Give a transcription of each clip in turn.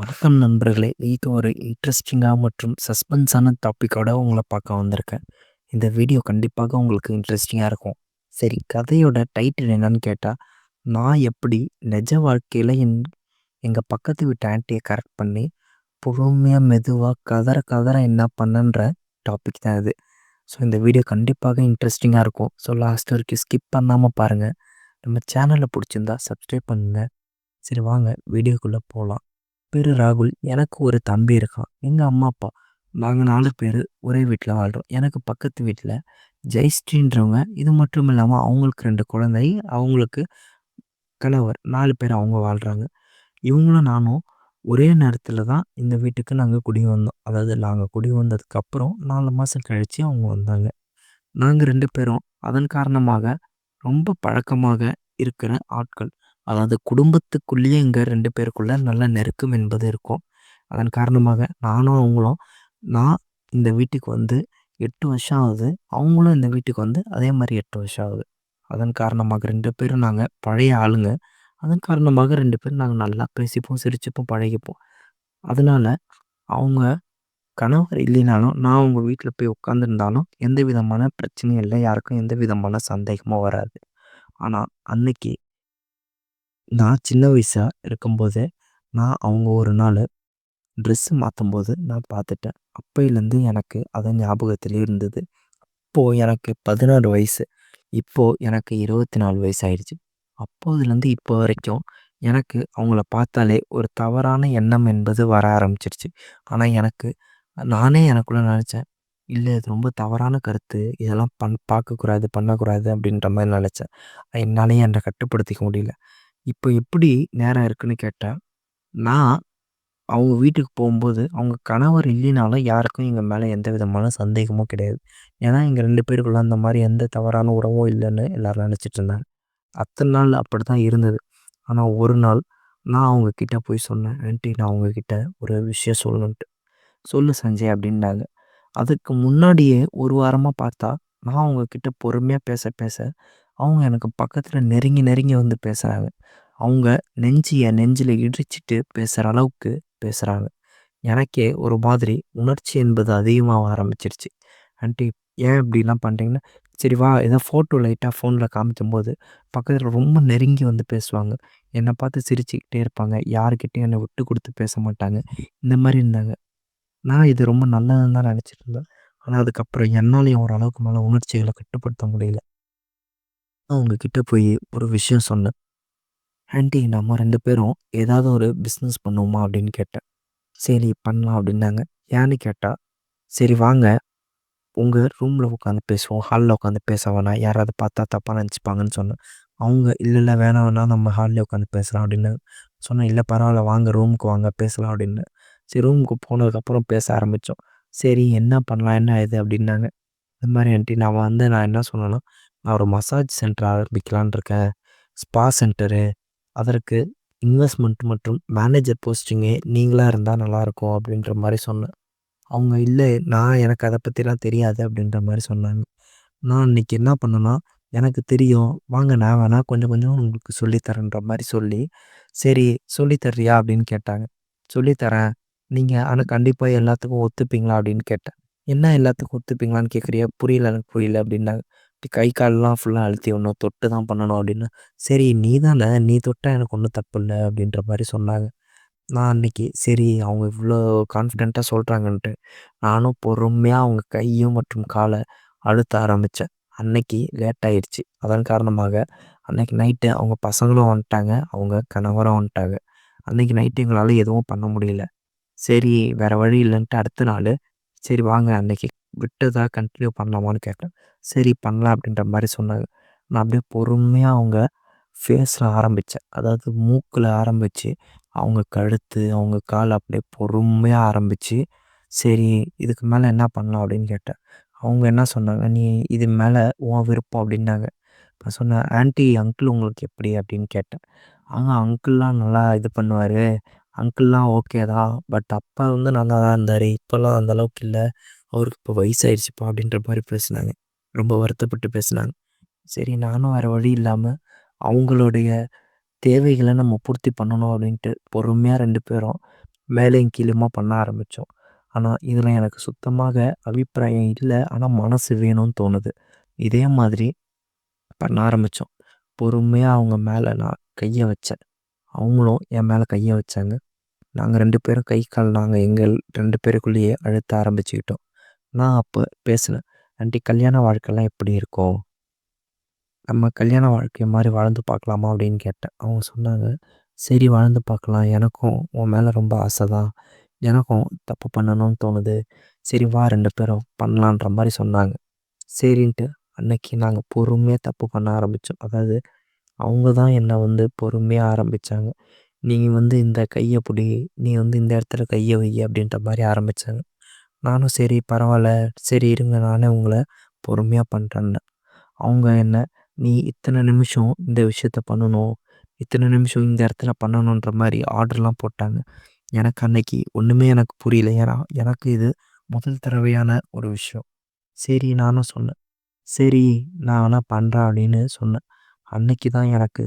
வணக்கம் நண்பர்களே! இது ஒரு இன்ட்ரெஸ்டிங்காக மற்றும் சஸ்பென்ஸான டாப்பிக்கோட உங்களை பார்க்க வந்திருக்கேன். இந்த வீடியோ கண்டிப்பாக உங்களுக்கு இன்ட்ரெஸ்டிங்காக இருக்கும். சரி கதையோட டைட்டில் என்னன்னு கேட்டால் நான் எப்படி நிஜ வாழ்க்கையில் என் எங்கள் பக்கத்து வீட்டு ஆண்டியை கரெக்ட் பண்ணி, பொறுமையாக மெதுவாக கதற கதற என்ன பண்ணேன்ற டாபிக் தான் இது. ஸோ இந்த வீடியோ கண்டிப்பாக இன்ட்ரெஸ்டிங்காக இருக்கும். ஸோ லாஸ்ட் வரைக்கும் ஸ்கிப் பண்ணாமல் பாருங்கள் நம்ம சேனலில் பிடிச்சிருந்தா சப்ஸ்கிரைப் பண்ணுங்கள் சரி வாங்க வீடியோக்குள்ளே போகலாம் பேர் ராகுல். எனக்கு ஒரு தம்பி இருக்கான். எங்கள் அம்மா, அப்பா நாங்கள் நாலு பேர் ஒரே வீட்டில் வாழ்கிறோம் எனக்கு பக்கத்து வீட்டில் ஜெயஸ்ரீன்றவங்க, இது மட்டும் இல்லாமல் அவங்களுக்கு ரெண்டு குழந்தை, அவங்களுக்கு கணவர் நாலு பேர் அவங்க வாழ்றாங்க. இவங்களும் நானும் ஒரே நேரத்தில் தான் இந்த வீட்டுக்கு நாங்கள் குடி வந்தோம். அதாவது நாங்கள் குடி வந்ததுக்கப்புறம் நாலு மாதம் கழித்து அவங்க வந்தாங்க. நாங்கள் ரெண்டு பேரும் அதன் காரணமாக ரொம்ப பழக்கமாக இருக்கிற ஆட்கள். அதாவது குடும்பத்துக்குள்ளேயே இங்கே ரெண்டு பேருக்குள்ள நல்ல நெருக்கம் என்பது இருக்கும். அதன் காரணமாக நானும் அவங்களும் நான் இந்த வீட்டுக்கு வந்து எட்டு வருஷம் ஆகுது. அவங்களும் இந்த வீட்டுக்கு வந்து அதே மாதிரி எட்டு வருஷம் ஆகுது. அதன் காரணமாக ரெண்டு பேரும் நாங்கள் பழைய ஆளுங்க. அதன் காரணமாக ரெண்டு பேரும் நாங்கள் நல்லா பேசிப்போம், சிரிச்சுப்போம், பழகிப்போம். அதனால் அவங்க கணவர் இல்லைனாலும், நான் அவங்க வீட்டில் போய் உட்காந்துருந்தாலும் எந்த விதமான பிரச்சனையும் இல்லை யாருக்கும் எந்த விதமான சந்தேகமும் வராது. ஆனால் அன்னைக்கு நான் சின்ன வயசாக இருக்கும்போதே, நான் அவங்க ஒரு நாள் ட்ரெஸ்ஸு மாற்றும்போது நான் பார்த்துட்டேன். அப்போயிலேருந்து எனக்கு அது ஞாபகத்தில் இருந்தது. அப்போது எனக்கு 16 வயசு. இப்போது எனக்கு 24 வயசு ஆயிடுச்சு. அப்போதுலேருந்து இப்போ வரைக்கும் எனக்கு அவங்கள பார்த்தாலே ஒரு தவறான எண்ணம் என்பது வர ஆரம்பிச்சிருச்சு. ஆனால் எனக்கு நானே எனக்குள்ள நினச்சேன் இல்லை இது ரொம்ப தவறான கருத்து. இதெல்லாம் பண் பார்க்கக்கூடாது, பண்ணக்கூடாது அப்படின்ற மாதிரி நினச்சேன் என்னாலேயே என்னை கட்டுப்படுத்திக்க முடியல. இப்போ எப்படி நேரம் இருக்குன்னு கேட்டா, நான் அவங்க வீட்டுக்கு போம்போது, அவங்க கணவர் இல்லைனாலும் யாருக்கும் எங்க மேல எந்த விதமான சந்தேகமும் கிடையாது. ஏன்னா எங்க 2 பேருக்குள்ள அந்த மாரி எந்த தவறான உறவும் இல்லைன்னு எல்லாரும் நெனச்சிட்டு இருந்தாங்க. அத்தன நாள் அப்படித்தான் இருந்தது. ஆனா ஒரு நாள் நான் அவங்க கிட்ட போய் சொன்னேன். ஆன்ட்டி நான் உங்ககிட்ட ஒரு விஷயம் சொல்லணுன்ட்டு. சொல்லு சஞ்சய் அப்படின்னாங்க. அதுக்கு முன்னாடியே ஒரு வாரமா பார்த்தா, நான் அவங்க கிட்ட பொறுமையா பேச பேச, அவங்க எனக்கு பக்கத்தில் நெருங்கி நெருங்கி வந்து பேசுகிறாங்க அவங்க நெஞ்சு என் இடிச்சிட்டு பேசுகிற அளவுக்கு பேசுகிறாங்க எனக்கே ஒரு மாதிரி உணர்ச்சி என்பது அதிகமாக ஆரம்பிச்சிருச்சு. ஆண்டி ஏன் இப்படிலாம் பண்ணுறீங்கன்னா சரி வா ஏதோ ஃபோட்டோ லைட்டாக ஃபோனில் காமிக்கும்போது, பக்கத்தில் ரொம்ப நெருங்கி வந்து பேசுவாங்க. என்னை பார்த்து சிரிச்சுக்கிட்டே இருப்பாங்க. யார்கிட்டயும் என்னை விட்டு கொடுத்து பேச மாட்டாங்க. இந்த மாதிரி இருந்தாங்க. நான் இது ரொம்ப நல்லதுன்னு தான் நினச்சிட்டு இருந்தேன். ஆனால் அதுக்கப்புறம் என்னாலையும் ஓரளவுக்கு மேலே உணர்ச்சிகளை கட்டுப்படுத்த முடியல. அவங்க கிட்ட போய் ஒரு விஷயம் சொன்னேன். ஆண்டி நம்ம ரெண்டு பேரும் ஏதாவது ஒரு பிஸ்னஸ் பண்ணுவோமா அப்படின்னு கேட்டேன். சரி பண்ணலாம் அப்படின்னாங்க. ஏன்னு கேட்டால் சரி வாங்க உங்கள் ரூமில் உட்காந்து பேசுவோம். ஹாலில் உட்காந்து பேச வேணாம். யாராவது பார்த்தா தப்பாக நினச்சிப்பாங்கன்னு சொன்னேன். அவங்க இல்லை இல்லை வேணாம் வேணாம் நம்ம ஹாலில் உட்காந்து பேசலாம் அப்படின்னு சொன்னேன் இல்லை பரவாயில்ல வாங்க ரூமுக்கு வாங்க பேசலாம் அப்படின்னு. சரி ரூமுக்கு போனதுக்கப்புறம் பேச ஆரம்பித்தோம் சரி என்ன பண்ணலாம்? என்ன ஏது அப்படின்னாங்க. இந்த மாதிரி ஆண்டி நான் வந்து நான் என்ன சொல்லணும் நான் ஒரு மசாஜ் சென்டர் ஆரம்பிக்கலான் இருக்கேன். Spa centre. அதற்கு இன்வெஸ்ட்மெண்ட் மற்றும் மேனேஜர் போஸ்டிங்கே நீங்களாக இருந்தால் நல்லாயிருக்கும் அப்படின்ற மாதிரி சொன்னேன். அவங்க இல்லை நான் எனக்கு அதை பற்றிலாம் தெரியாது அப்படின்ற மாதிரி சொன்னாங்க. நான் இன்றைக்கி என்ன பண்ணேன்னா, எனக்கு தெரியும். வாங்க நான் வேணால் கொஞ்சம் கொஞ்சம் உங்களுக்கு சொல்லித்தரேன்ற தரேன்ற சொல்லி, சரி சொல்லித்தர்றியா அப்படின்னு கேட்டாங்க. சொல்லித்தரேன் நீங்கள் ஆனால் கண்டிப்பாக எல்லாத்துக்கும் ஒத்துப்பீங்களா? அப்படின்னு கேட்டேன். என்ன எல்லாத்துக்கும் ஒத்துப்பீங்களான்னு கேட்குறியா? புரியல எனக்கு புரியல அப்படின்னாங்க. கை கால்லாம் ஃபுல்லாக அழுத்தி விடணும். தொட்டு தான் பண்ணணும் அப்படின்னு. சரி நீ தானே நீ தொட்டால் எனக்கு ஒன்றும் தப்பு இல்லை அப்படின்ற மாதிரி சொன்னாங்க. நான் அன்னைக்கு சரி அவங்க இவ்வளோ கான்ஃபிடெண்ட்டாக சொல்கிறாங்கன்ட்டு நானும் பொறுமையாக அவங்க கையும் மற்றும் காலை அழுத்த ஆரம்பித்தேன் அன்னைக்கு லேட் ஆயிடுச்சு. அதன் காரணமாக அன்னைக்கு நைட்டு அவங்க பசங்களும் வந்துட்டாங்க. அவங்க கணவரும் வந்துட்டாங்க. அன்னைக்கு நைட்டு எங்களால் எதுவும் பண்ண முடியல. சரி வேறு வழி இல்லைன்ட்டு அடுத்த நாள் சரி வாங்க அன்னைக்கு விட்டதா கண்டினியூ பண்ணலாமான்னு கேட்டேன். சரி பண்ணலாம் அப்படின்ற மாதிரி சொன்னாங்க. நான் அப்படியே பொறுமையாக அவங்க ஃபேஸில் ஆரம்பித்தேன் அதாவது மூக்கில் ஆரம்பித்து அவங்க கழுத்து, அவங்க கால் அப்படியே பொறுமையாக ஆரம்பிச்சு, சரி இதுக்கு மேலே என்ன பண்ணலாம் அப்படின்னு கேட்டேன். அவங்க என்ன சொன்னாங்க, நீ இது மேலே உன் விருப்பம் அப்படின்னாங்க. நான் சொன்னேன், ஆன்ட்டி அங்கிள் உங்களுக்கு எப்படி அப்படின்னு கேட்டேன். ஆ அங்கிள்லாம் நல்லா இது பண்ணுவார் அங்கிள்லாம் ஓகே தான். பட் அப்பா வந்து நல்லா தான் இருந்தார் இப்போல்லாம் அந்தளவுக்கு இல்லை அவருக்கு இப்போ வயசாயிடுச்சுப்பா அப்படின்ற மாதிரி பேசுனாங்க. ரொம்ப வருத்தப்பட்டு பேசுனாங்க. சரி நானும் வேறு வழி இல்லாமல் அவங்களுடைய தேவைகளை நம்ம பூர்த்தி பண்ணணும் அப்படின்ட்டு பொறுமையாக ரெண்டு பேரும் மேலேயும் கீழேயுமா பண்ண ஆரம்பித்தோம் ஆனால் இதில் எனக்கு சுத்தமாக அபிப்பிராயம் இல்லை ஆனால் மனசு வேணும்னு தோணுது. இதே மாதிரி பண்ண ஆரம்பித்தோம் பொறுமையாக அவங்க மேலே நான் கையை வச்சேன். அவங்களும் என் மேலே கையை வச்சாங்க. நாங்கள் ரெண்டு பேரும் கை கால் நாங்கள் எங்கள் ரெண்டு பேருக்குள்ளேயே அழுத்த ஆரம்பிச்சுக்கிட்டோம். நான் அப்போ பேசினேன். ஆண்டி கல்யாண வாழ்க்கைலாம் எப்படி இருக்கும்? நம்ம கல்யாண வாழ்க்கை மாதிரி வாழ்ந்து பார்க்கலாமா? அப்படின்னு கேட்டேன். அவங்க சொன்னாங்க சரி வாழ்ந்து பார்க்கலாம். எனக்கும் உன் மேலே ரொம்ப ஆசை தான். எனக்கும் தப்பு பண்ணணும்னு தோணுது. சரி வா ரெண்டு பேரும் பண்ணலான்ற மாதிரி சொன்னாங்க. சரின்ட்டு அன்னைக்கு நாங்கள் பொறுமையாக தப்பு பண்ண ஆரம்பித்தோம் அதாவது அவங்க தான் என்னை வந்து பொறுமையாக ஆரம்பித்தாங்க நீங்கள் வந்து இந்த கையை பிடி. நீ வந்து இந்த இடத்துல கையை வை அப்படின்ற மாதிரி ஆரம்பித்தாங்க நானும் சரி பரவாயில்ல. சரி இருங்க நானே உங்களை பொறுமையாக பண்ணுறேன்னு அவங்க என்ன நீ இத்தனை நிமிஷம் இந்த விஷயத்த பண்ணணும். இத்தனை நிமிஷம் இந்த இடத்துல பண்ணணுன்ற மாதிரி ஆர்டர்லாம் போட்டாங்க. எனக்கு அன்னைக்கு ஒன்றுமே எனக்கு புரியல. ஏன்னா எனக்கு இது முதல் தடவையான ஒரு விஷயம். சரி நானும் சொன்னேன். சரி நான் ஆனால் பண்ணுறேன் அப்படின்னு சொன்னேன். அன்னைக்கு தான் எனக்கு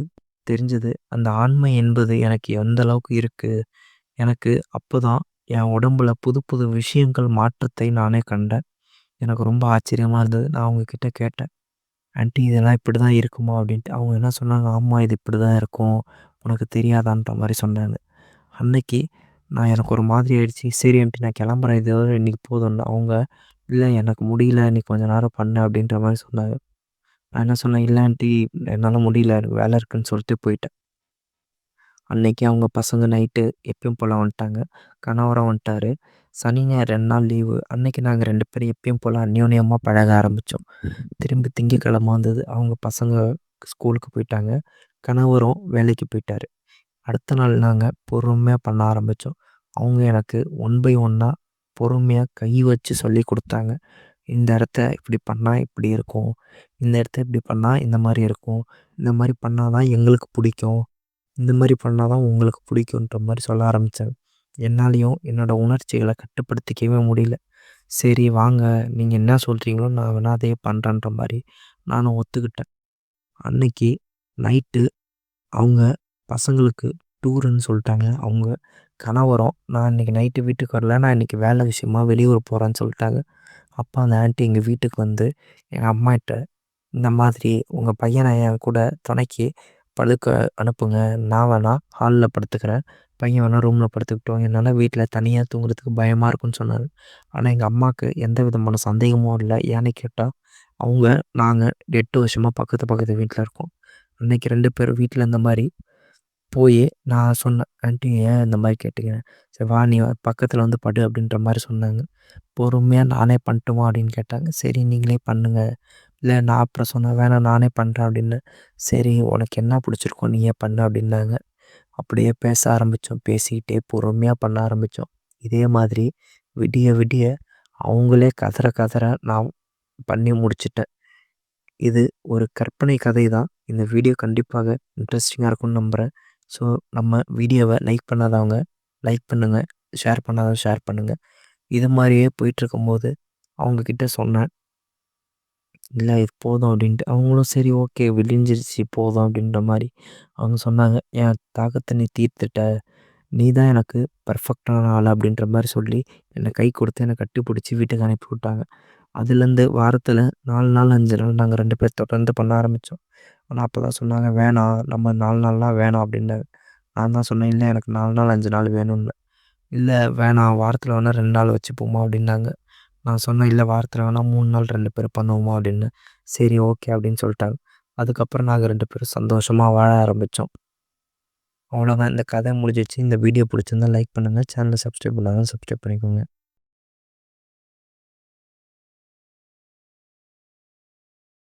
தெரிஞ்சது. அந்த ஆண்மை என்பது எனக்கு எந்த அளவுக்கு இருக்குது எனக்கு அப்போ தான் என் உடம்புல புது புது விஷயங்கள் மாற்றத்தை நானே கண்டேன். எனக்கு ரொம்ப ஆச்சரியமாக இருந்தது. நான் அவங்கக்கிட்ட கேட்டேன். ஆன்ட்டி இதெல்லாம் இப்படி தான் இருக்குமா? அப்படின்ட்டு. அவங்க என்ன சொன்னாங்க? ஆமாம் இது இப்படி தான் இருக்கும். உனக்கு தெரியாதான்ற மாதிரி சொன்னாங்க. அன்னைக்கு நான் எனக்கு ஒரு மாதிரி ஆயிடுச்சு. சரி ஆண்டி நான் கிளம்புறேன். இதோட இன்றைக்கி போதும்னு. அவங்க இல்லை எனக்கு முடியல. நீ கொஞ்ச நேரம் பண்ணு. அப்படின்ற மாதிரி சொன்னாங்க. நான் என்ன சொன்னேன்? இல்லை ஆன்ட்டி என்னால் முடியல. எனக்கு வேலை இருக்குன்னு சொல்லிட்டு போயிட்டேன். அன்னைக்கு அவங்க பசங்க நைட்டு எப்பயும் போல் வந்துட்டாங்க. கணவரம் வந்துட்டாரு. சனி ஞாயிறு ரெண்டு நாள் லீவு அன்னைக்கு நாங்கள் ரெண்டு பேரும் எப்பயும் போல் அந்யோன்யமாக பழக ஆரம்பித்தோம் திரும்பி திங்கக்கிழமை வந்தது அவங்க பசங்க ஸ்கூலுக்கு போயிட்டாங்க. கணவரும் வேலைக்கு போயிட்டாரு. அடுத்த நாள் நாங்கள் பொறுமையாக பண்ண ஆரம்பித்தோம் அவங்க எனக்கு ஒன் பை ஒன்னாக பொறுமையாக கை வச்சு சொல்லி கொடுத்தாங்க. இந்த இடத்த இப்படி பண்ணால் இப்படி இருக்கும். இந்த இடத்த இப்படி பண்ணால் இந்த மாதிரி இருக்கும். இந்த மாதிரி பண்ணால் தான் எங்களுக்கு பிடிக்கும். இந்த மாதிரி பண்ணால் தான் உங்களுக்கு பிடிக்குன்ற மாதிரி சொல்ல ஆரம்பித்தாங்க என்னாலையும் என்னோடய உணர்ச்சிகளை கட்டுப்படுத்திக்கவே முடியல. சரி வாங்க. நீங்கள் என்ன சொல்கிறீங்களோ நான் வேணால் அதையே பண்ணுறேன்ற மாதிரி நானும் ஒத்துக்கிட்டேன். அன்னைக்கு நைட்டு அவங்க பசங்களுக்கு டூருன்னு சொல்லிட்டாங்க. அவங்க கணவரும் நான் இன்றைக்கி நைட்டு வீட்டுக்கு வரல. நான் இன்றைக்கி வேலை விஷயமா வெளியூர் போகிறேன்னு சொல்லிட்டாங்க. அப்போ அந்த ஆண்டி எங்கள் வீட்டுக்கு வந்து எங்கள் அம்மாகிட்ட இந்த மாதிரி உங்கள் பையனை என் கூட துணைக்கு படுக்க அனுப்புங்க. நான் வேணால் ஹாலில் படுத்துக்கிறேன். பையன் வேணால் ரூமில் படுத்துக்கிட்டோம். என்னால் வீட்டில் தனியாக தூங்குறதுக்கு பயமாக இருக்குன்னு சொன்னார். ஆனால் எங்கள் அம்மாவுக்கு எந்த விதமான சந்தேகமும் இல்லை. ஏன்னு கேட்டால் அவங்க நாங்கள் எட்டு வருஷமாக பக்கத்து பக்கத்து வீட்டில் இருக்கோம். அன்றைக்கி ரெண்டு பேரும் வீட்டில் இந்த மாதிரி போய் நான் சொன்னேன் ஆண்டி ஏன் இந்த மாதிரி கேட்டுக்கிறேன் சரி வா நீ பக்கத்தில் வந்து படு அப்படின்ற மாதிரி சொன்னாங்க. பொறுமையாக நானே பண்ணட்டுமா அப்படின்னு கேட்டாங்க. சரி நீங்களே பண்ணுங்கள் இல்லை நான் அப்புறம் சொன்னேன் வேணாம் நானே பண்ணுறேன் அப்படின்னு. சரி உனக்கு என்ன பிடிச்சிருக்கோ நீயே பண்ணு அப்படின்னாங்க. அப்படியே பேச ஆரம்பித்தோம் பேசிக்கிட்டே பொறுமையாக பண்ண ஆரம்பித்தோம் இதே மாதிரி விடிய விடிய அவங்களே கதற கதற நான் பண்ணி முடிச்சிட்டேன். இது ஒரு கற்பனை கதை தான். இந்த வீடியோ கண்டிப்பாக இன்ட்ரெஸ்டிங்காக இருக்கும்னு நம்புகிறேன் ஸோ நம்ம வீடியோவை லைக் பண்ணாதவங்க லைக் பண்ணுங்கள் ஷேர் பண்ணாதவங்க ஷேர் பண்ணுங்கள் இது மாதிரியே போயிட்டுருக்கும்போது அவங்கக்கிட்ட சொன்னேன். இல்லை இது போதும் அப்படின்ட்டு. அவங்களும் சரி ஓகே விழிஞ்சிருச்சு போதும் அப்படின்ற மாதிரி அவங்க சொன்னாங்க. என் தாக்கத்தை நீ தீர்த்துட்ட. நீ தான் எனக்கு பர்ஃபெக்டான ஆள் அப்படின்ற மாதிரி சொல்லி என்னை கை கொடுத்து என்னை கட்டி பிடிச்சி வீட்டுக்கு அனுப்பி விட்டாங்க. அதுலேருந்து வாரத்தில் நாலு நாள் அஞ்சு நாள் நாங்கள் ரெண்டு பேர் தொடர்ந்து பண்ண ஆரம்பித்தோம் ஆனால் அப்போ தான் சொன்னாங்க வேணாம் நம்ம நாலு நாள்லாம் வேணாம் அப்படின்னாங்க. நான் தான் சொன்னேன் இல்லை எனக்கு நாலு நாள் அஞ்சு நாள் வேணும்னு. இல்லை வேணாம் வாரத்தில் வேணால் ரெண்டு நாள் வச்சுப்போமா அப்படின்னாங்க. நான் சொன்னேன் இல்லை வாரத்தில் வேணால் மூணு நாள் ரெண்டு பேரும் பண்ணுவோமா? அப்படின்னு. சரி ஓகே அப்படின்னு சொல்லிட்டாங்க. அதுக்கப்புறம் நாங்கள் ரெண்டு பேரும் சந்தோஷமாக வாழ ஆரம்பித்தோம் அவ்வளோதான் இந்த கதை முடிஞ்சிச்சு இந்த வீடியோ பிடிச்சிருந்தா லைக் பண்ணுங்கள் சேனலை சப்ஸ்கிரைப் பண்ணாதான் சப்ஸ்கிரைப் பண்ணிக்கோங்க.